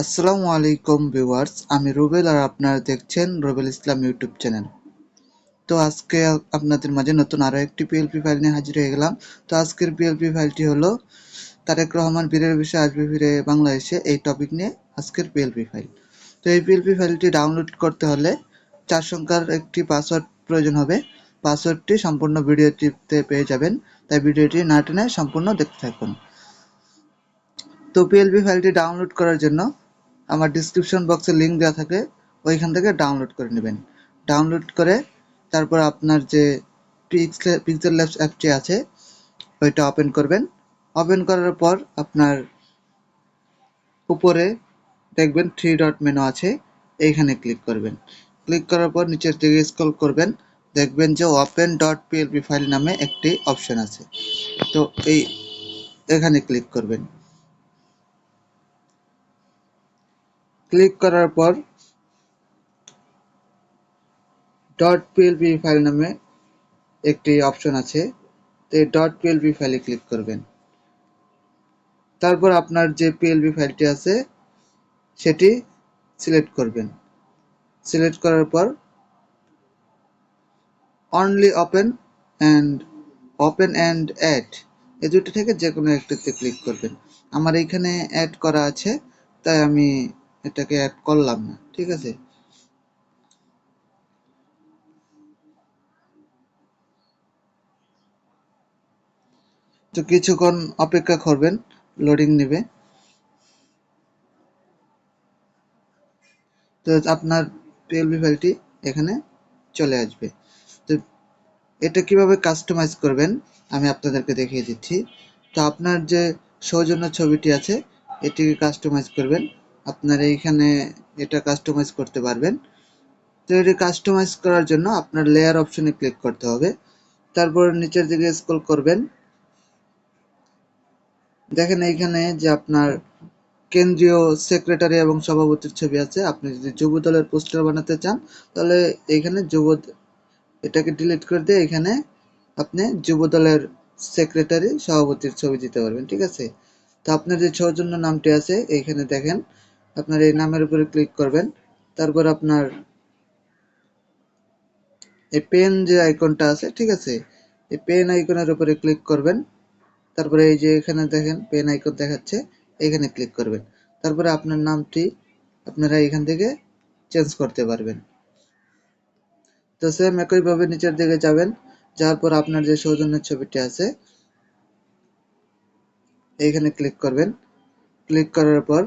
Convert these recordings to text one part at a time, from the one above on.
আসসালামু আলাইকুম ভিউয়ার্স, আমি রুবেল আর আপনারা দেখছেন রুবেল ইসলাম ইউটিউব চ্যানেল। তো আজকে আপনাদের মাঝে নতুন আরও একটি পিএলপি ফাইল নিয়ে হাজির হয়ে গেলাম। তো আজকের পিএলপি ফাইলটি হলো তারেক রহমান বীরের বিষয়ে আসবে ফিরে বাংলাদেশে এই টপিক নিয়ে আজকের পিএলপি ফাইল তো এই পিএলপি ফাইলটি ডাউনলোড করতে হলে চার সংখ্যার একটি পাসওয়ার্ড প্রয়োজন হবে। পাসওয়ার্ডটি সম্পূর্ণ ভিডিওটিতে পেয়ে যাবেন। তাই ভিডিওটি না টেনে সম্পূর্ণ দেখতে থাকুন। তো পিএলপি ফাইলটি ডাউনলোড করার জন্য আমার ডিসক্রিপশন বক্সে লিঙ্ক দেওয়া থাকে, ওইখান থেকে ডাউনলোড করে নেবেন। ডাউনলোড করে তারপর আপনার যে পিক্সেল ল্যাবস অ্যাপটি আছে, ওইটা ওপেন করবেন। ওপেন করার পর আপনার উপরে দেখবেন থ্রি ডট মেনু আছে, এইখানে ক্লিক করবেন। ক্লিক করার পর নিচের দিকে স্ক্রল করবেন, দেখবেন যে ওপেন ডট পিএলপি ফাইল নামে একটি অপশন আছে। তো এই, এখানে ক্লিক করবেন। ক্লিক করার পর ডট পিএলপি ফাইল নামে একটি অপশন আছে। তো এই ডট পিএলপি ফাইলে ক্লিক করবেন। তারপর আপনার যে পিএলপি ফাইলটি আছে, সেটি সিলেক্ট করবেন। সিলেক্ট করার পর only open and open and add এই দুটো থেকে যে কোনো একটিতে ক্লিক করবেন। আমার এইখানে অ্যাড করা আছে, তাই আমি এটাকে অ্যাড করলাম না, ঠিক আছে? তো কিছুক্ষণ অপেক্ষা করবেন লোডিং নেবে। তো আপনার পিএলবি ফাইলটি এখানে চলে আসবে। তো এটা কীভাবে কাস্টমাইজ করবেন, আমি আপনাদেরকে দেখিয়ে দিচ্ছি। তো আপনার যে সৌজন্য ছবিটি আছে, এটিকে কাস্টমাইজ করবেন। আপনার এইখানে এটা কাস্টমাইজ করতে পারবেন। তো এটি কাস্টমাইজ করার জন্য আপনার লেয়ার অপশনে ক্লিক করতে হবে। তারপর নিচের দিকে স্ক্রল করবেন। দেখেন এইখানে যে আপনার কেন্দ্রীয় সেক্রেটারি এবং সভাপতির ছবি আছে। আপনি যদি যুব দলের পোস্টার বানাতে চান, তাহলে এইখানে যুব এটাকে ডিলিট করে দিয়ে এখানে আপনি যুব দলের সেক্রেটারি সভাপতির ছবি দিতে পারবেন, ঠিক আছে? তো আপনার যে সৌজন্য নামটি আছে, এইখানে দেখেন আপনার এই নামের উপরে ক্লিক করবেন। তারপর আপনার এই পেন যে আইকনটা আছে, ঠিক আছে? এই পেন আইকনের উপরে ক্লিক করবেন। তারপরে এই যে এখানে দেখেন পেন আইকন দেখাচ্ছে, এখানে ক্লিক করবেন। তারপরে আপনার নামটি আপনারা এখান থেকে চেঞ্জ করতে পারবেন। তো সেম একইভাবে নিচের দিকে যাবেন, যাওয়ার পর আপনার যে সৌজন্যের ছবিটি আছে এইখানে ক্লিক করবেন। ক্লিক করার পর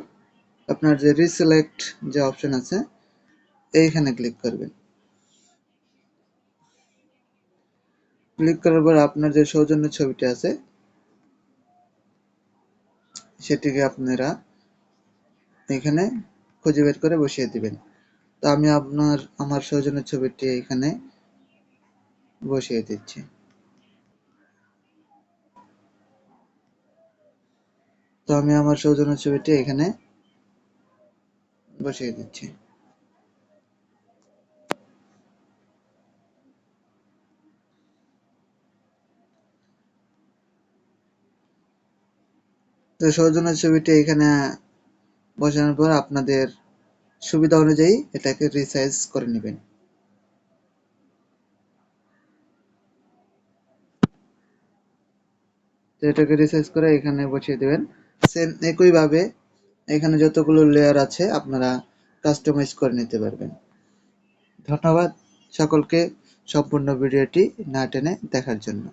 আপনার যে রিসিলেক্ট যে অপশন আছে, এইখানে ক্লিক করবেন। ক্লিক করার পর আপনার যে সৌজন্য ছবিটি আছে, সেটিকে আপনারা এখানে খুঁজে বের করে বসিয়ে দিবেন। তো আমি আপনার, আমার সৌজন্যের ছবিটি এখানে বসিয়ে দিচ্ছি। তো আমি আমার সৌজন্য ছবিটি এখানে বসিয়ে দিচ্ছি। তো সৌজন্য ছবিটি এখানে বসানোর পর আপনাদের সুবিধা অনুযায়ী এটাকে রিসাইজ করে নেবেন। এটাকে রিসাইজ করে এখানে বসিয়ে দেবেন। সেম একইভাবে এখানে যতগুলো লেয়ার আছে, আপনারা কাস্টমাইজ করে নিতে পারবেন। ধন্যবাদ সকলকে সম্পূর্ণ ভিডিওটি না টেনে দেখার জন্য।